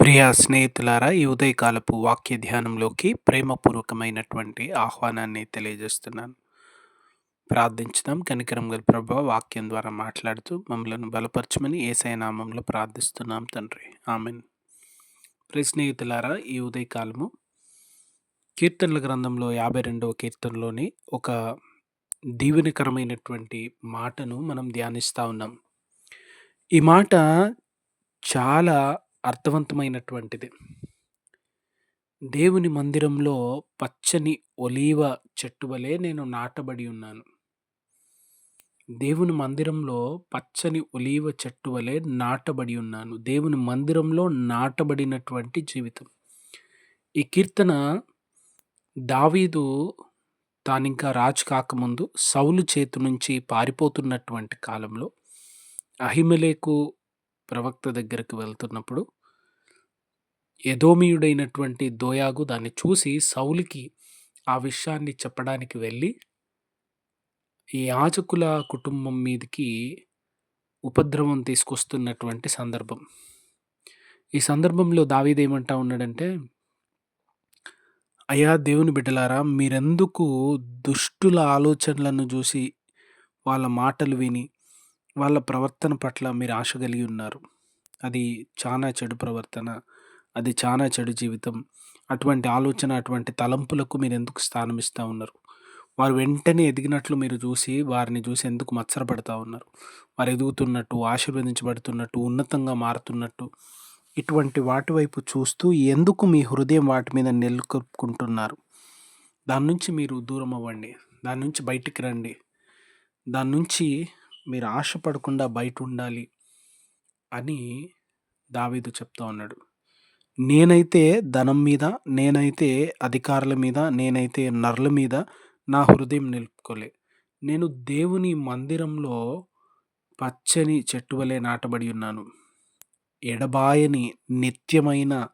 ప్రియ స్నేహితులారా ఈ ఉదయకాలపు వాక్య ధ్యానంలోకి ప్రేమపూర్వకమైనటువంటి ఆహ్వానాన్ని తెలియజేస్తున్నాను. ప్రార్థించుదాం. కనికరం గల ప్రభ వాక్యం ద్వారా మాట్లాడుతూ మమ్మలను బలపరచమని ఏసై నామంలో ప్రార్థిస్తున్నాం తండ్రి. ఆమెన్. ప్రియ స్నేహితులారా ఈ ఉదయకాలము కీర్తనల గ్రంథంలో యాభై రెండవ కీర్తనలోని ఒక దీవెనకరమైనటువంటి మాటను మనం ధ్యానిస్తూ ఉన్నాం. ఈ మాట చాలా అర్థవంతమైనటువంటిది. దేవుని మందిరంలో పచ్చని ఒలీవ చెట్టు వలె నేను నాటబడి ఉన్నాను. దేవుని మందిరంలో పచ్చని ఒలీవ చెట్టు వలె నాటబడి ఉన్నాను. దేవుని మందిరంలో నాటబడినటువంటి జీవితం. ఈ కీర్తన దావీదు తానింకా రాజు కాకముందు సౌలు చేతి నుంచి పారిపోతున్నటువంటి కాలంలో అహిమలేకు ప్రవక్త దగ్గరికి వెళ్తున్నప్పుడు యదోమియుడైనటువంటి దోయాగు దాన్ని చూసి సౌలికి ఆ విషయాన్ని చెప్పడానికి వెళ్ళి ఈ యాజకుల కుటుంబం మీదకి ఉపద్రవం తీసుకొస్తున్నటువంటి సందర్భం. ఈ సందర్భంలో దావీదేమంటా ఉన్నాడంటే అయ్యా దేవుని బిడ్డలారా మీరెందుకు దుష్టుల ఆలోచనలను చూసి వాళ్ళ మాటలు విని వాళ్ళ ప్రవర్తన పట్ల మీరు ఆశ కలిగి ఉన్నారు. అది చాలా చెడు ప్రవర్తన అది చాలా చెడు జీవితం. అటువంటి ఆలోచన అటువంటి తలంపులకు మీరు ఎందుకు స్థానం ఇస్తూ ఉన్నారు? వారు వెంటనే ఎదిగినట్లు మీరు చూసి వారిని చూసి ఎందుకు మత్సరపడతా ఉన్నారు? వారు ఎదుగుతున్నట్టు ఆశీర్వదించబడుతున్నట్టు ఉన్నతంగా మారుతున్నట్టు ఇటువంటి వాటి వైపు చూస్తూ ఎందుకు మీ హృదయం వాటి మీద నెలకొల్పుకుంటున్నారు? దాని నుంచి మీరు దూరం అవ్వండి. దాని నుంచి బయటికి రండి. దాని నుంచి మీరు ఆశపడకుండా బయట ఉండాలి అని దావీదు చెప్తా ఉన్నాడు. నేనైతే ధనం మీద నేనైతే అధికారుల మీద నేనైతే నర్ల మీద నా హృదయం నిలుపుకోలే. నేను దేవుని మందిరంలో పచ్చని చెట్టు వలె నాటబడి ఉన్నాను. ఎడబాయని నిత్యమైన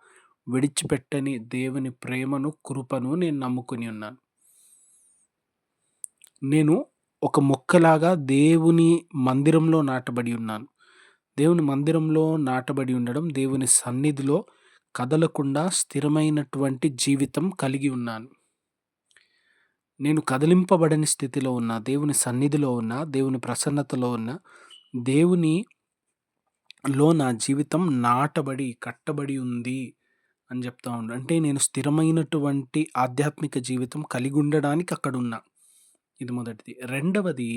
విడిచిపెట్టని దేవుని ప్రేమను కృపను నేను నమ్ముకుని ఉన్నాను. నేను ఒక మొక్కలాగా దేవుని మందిరంలో నాటబడి ఉన్నాను. దేవుని మందిరంలో నాటబడి ఉండడం దేవుని సన్నిధిలో కదలకుండా స్థిరమైనటువంటి జీవితం కలిగి ఉన్నాను. నేను కదిలింపబడని స్థితిలో ఉన్న దేవుని సన్నిధిలో ఉన్న దేవుని ప్రసన్నతలో ఉన్న దేవుని లో నా జీవితం నాటబడి కట్టబడి ఉంది అని చెప్తా ఉండు. అంటే నేను స్థిరమైనటువంటి ఆధ్యాత్మిక జీవితం కలిగి ఉండడానికి అక్కడ ఉన్నా. ఇది మొదటిది. రెండవది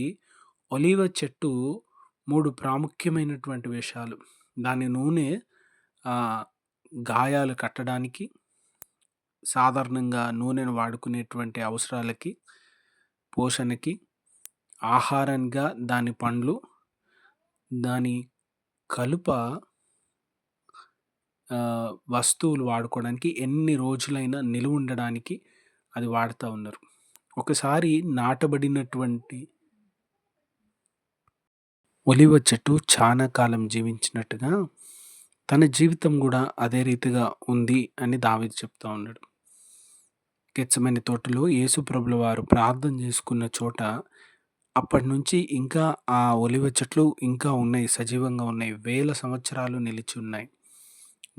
ఒలీవ చెట్టు మూడు ప్రాముఖ్యమైనటువంటి విషయాలు దాని నూనె గాయాలు కట్టడానికి సాధారణంగా నూనెను వాడుకునేటువంటి అవసరాలకి పోషణకి ఆహారంగా దాని పండ్లు దాని కలుప వస్తువులు వాడుకోవడానికి ఎన్ని రోజులైనా నిలువ ఉండడానికి అది వాడుతూ ఉన్నారు. ఒకసారి నాటబడినటువంటి ఒలివ చెట్టు చాలా కాలం జీవించినట్టుగా తన జీవితం కూడా అదే రీతిగా ఉంది అని దావిది చెప్తా ఉన్నాడు. గెచ్చమని తోటలో యేసుప్రభుల వారు ప్రార్థన చేసుకున్న చోట అప్పటి నుంచి ఇంకా ఆ ఒలివ చెట్లు ఇంకా ఉన్నాయి సజీవంగా ఉన్నాయి వేల సంవత్సరాలు నిలిచి ఉన్నాయి.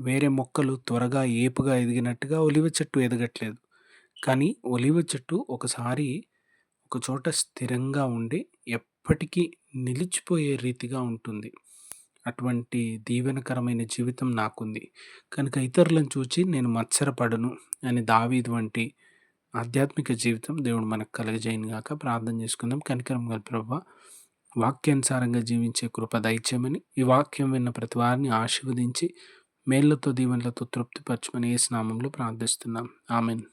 వేరే మొక్కలు త్వరగా ఏపుగా ఎదిగినట్టుగా ఒలివ చెట్టు ఎదగట్లేదు. కానీ ఒలివ చెట్టు ఒకసారి ఒక చోట స్థిరంగా ఉండి ఎప్పటికీ నిలిచిపోయే రీతిగా ఉంటుంది. అటువంటి దీవెనకరమైన జీవితం నాకుంది. కనుక ఇతరులను చూచి నేను మత్సరపడను అని దావీదు వంటి ఆధ్యాత్మిక జీవితం దేవుడు మనకు కలగజేయను గాక ప్రార్థన చేసుకుందాం. కనికరం గల ప్రభావ వాక్యానుసారంగా జీవించే కృప దయచేయమని ఈ వాక్యం విన్న ప్రతి వారిని ఆశీర్వదించి మేళ్ళతో దీవెనలతో తృప్తిపరచమని ఏ స్నామంలో ప్రార్థిస్తున్నాం. ఆమెన్.